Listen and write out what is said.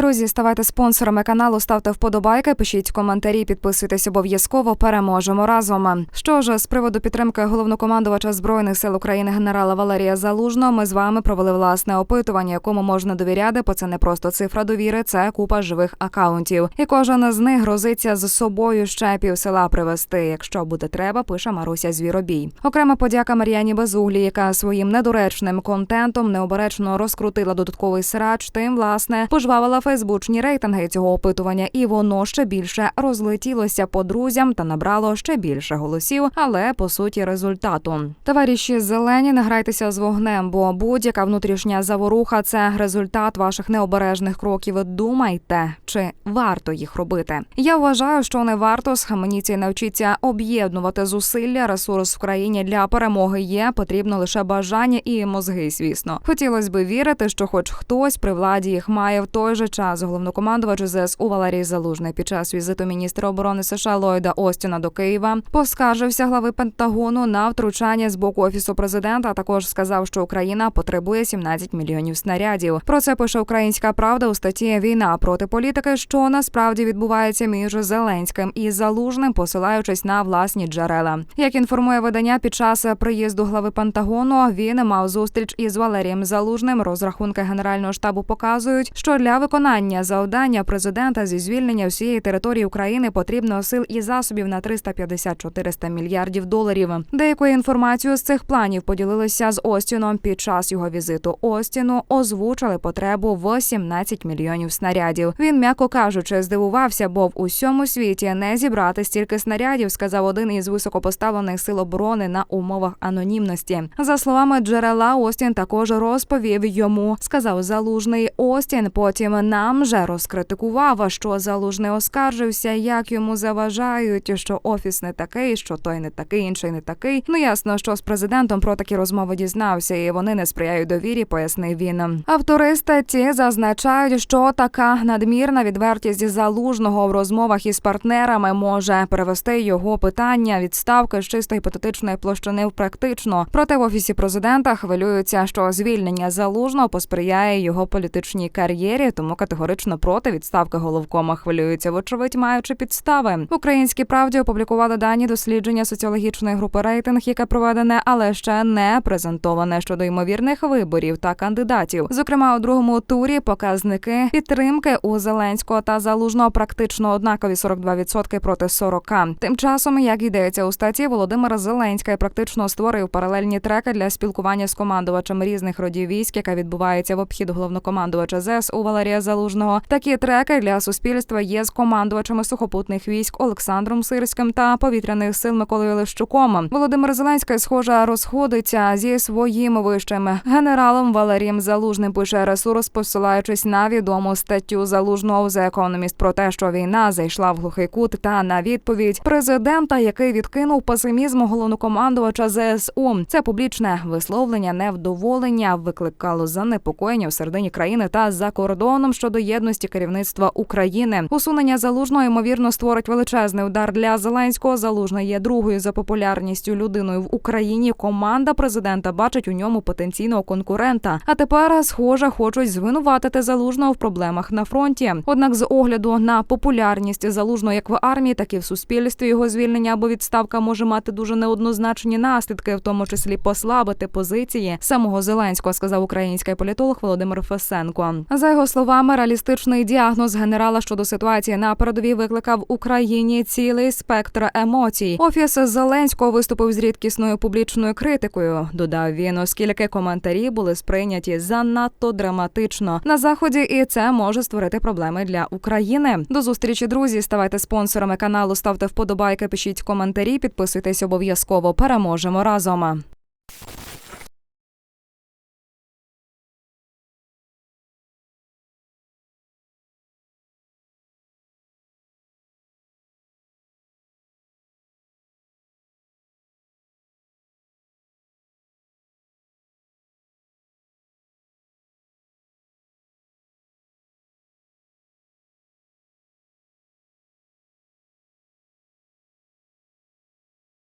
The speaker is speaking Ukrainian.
Друзі, ставайте спонсорами каналу, ставте вподобайки, пишіть коментарі, підписуйтесь обов'язково. Переможемо разом. Що ж, з приводу підтримки головнокомандувача збройних сил України генерала Валерія Залужного, ми з вами провели власне опитування, якому можна довіряти, бо це не просто цифра довіри, це купа живих акаунтів. І кожен з них грозиться з собою ще пів села привезти. Якщо буде треба, пише Маруся Звіробій. Окрема подяка Мар'яні Безуглі, яка своїм недоречним контентом необережно розкрутила додатковий срач. Тим власне пожвавила фейсбучні рейтинги цього опитування, і воно ще більше розлетілося по друзям та набрало ще більше голосів, але по суті результату. Товариші зелені, не грайтеся з вогнем, бо будь-яка внутрішня заворуха це результат ваших необережних кроків. Думайте, чи варто їх робити. Я вважаю, що не варто схаменіться і навчіться об'єднувати зусилля. Ресурс в країні для перемоги є. Потрібно лише бажання і мозги. Звісно, хотілося би вірити, що хоч хтось при владі їх має в той же час. Головнокомандувач ЗСУ Валерій Залужний під час візиту міністра оборони США Ллойда Остіна до Києва поскаржився глави Пентагону на втручання з боку офісу президента. а Також сказав, що Україна потребує 17 мільйонів снарядів. Про це пише Українська Правда у статті Війна проти політики, що насправді відбувається між Зеленським і Залужним, посилаючись на власні джерела. Як інформує видання, під час приїзду глави Пентагону він мав зустріч із Валерієм Залужним. Розрахунки генерального штабу показують, що для виконання завдання президента зі звільнення всієї території України потрібно сил і засобів на 350-400 мільярдів доларів. Деякою інформацією з цих планів поділилися з Остіном під час його візиту. Остіну озвучили потребу в 17 мільйонів снарядів. Він, м'яко кажучи, здивувався, бо в усьому світі не зібрати стільки снарядів, сказав один із високопоставлених сил оборони на умовах анонімності. За словами джерела, Остін також розповів йому, сказав залужний Остін. Потім нам же розкритикував, що залужний оскаржився, як йому заважають, що офіс не такий, що той не такий, інший не такий. Ну ясно, що з президентом про такі розмови дізнався, і вони не сприяють довірі, пояснив він. Автори статті зазначають, що така надмірна відвертість залужного в розмовах із партнерами може перевести його питання відставки з чисто гіпотетичної площини в практично. Проте в офісі президента хвилюються, що звільнення залужного посприяє його політичній кар'єрі, тому категорично проти відставки головкома хвилюються, вочевидь, маючи підстави. В українській правді опублікували дані дослідження соціологічної групи рейтинг, яке проведене, але ще не презентоване щодо ймовірних виборів та кандидатів. Зокрема, у другому турі показники підтримки у Зеленського та залужного практично однакові 42% проти 40%. Тим часом, як йдеться у статті, Володимир Зеленський практично створив паралельні треки для спілкування з командувачем різних родів військ, яка відбувається в обхід головнокомандувача ЗСУ Валерія Залужного. Такі треки для суспільства є з командувачами сухопутних військ Олександром Сирським та повітряних сил Миколою Лещуком. Володимир Зеленський, схоже, розходиться зі своїм вищим генералом Валерієм Залужним. Пише ресурс, посилаючись на відому статтю залужного за економіст про те, що війна зайшла в глухий кут, та на відповідь президента, який відкинув песимізм головнокомандувача ЗСУ. Це публічне висловлення невдоволення викликало занепокоєння в середині країни та за кордоном щодо єдності керівництва України. Усунення залужного ймовірно створить величезний удар для Зеленського. Залужний є другою за популярністю людиною в Україні. Команда президента бачить у ньому потенційного конкурента. А тепер, схоже, хочуть звинуватити залужного в проблемах на фронті. Однак, з огляду на популярність залужного як в армії, так і в суспільстві його звільнення або відставка може мати дуже неоднозначні наслідки, в тому числі послабити позиції самого Зеленського, сказав український політолог Володимир Фесенко. За його словами, реалістичний діагноз генерала щодо ситуації на передовій викликав Україні цілий спектр емоцій. Офіс Зеленського виступив з рідкісною публічною критикою. Додав він, оскільки коментарі були сприйняті занадто драматично на заході, і це може створити проблеми для України. До зустрічі, друзі. Ставайте спонсорами каналу, ставте вподобайки, пишіть коментарі, підписуйтесь обов'язково. Переможемо разом.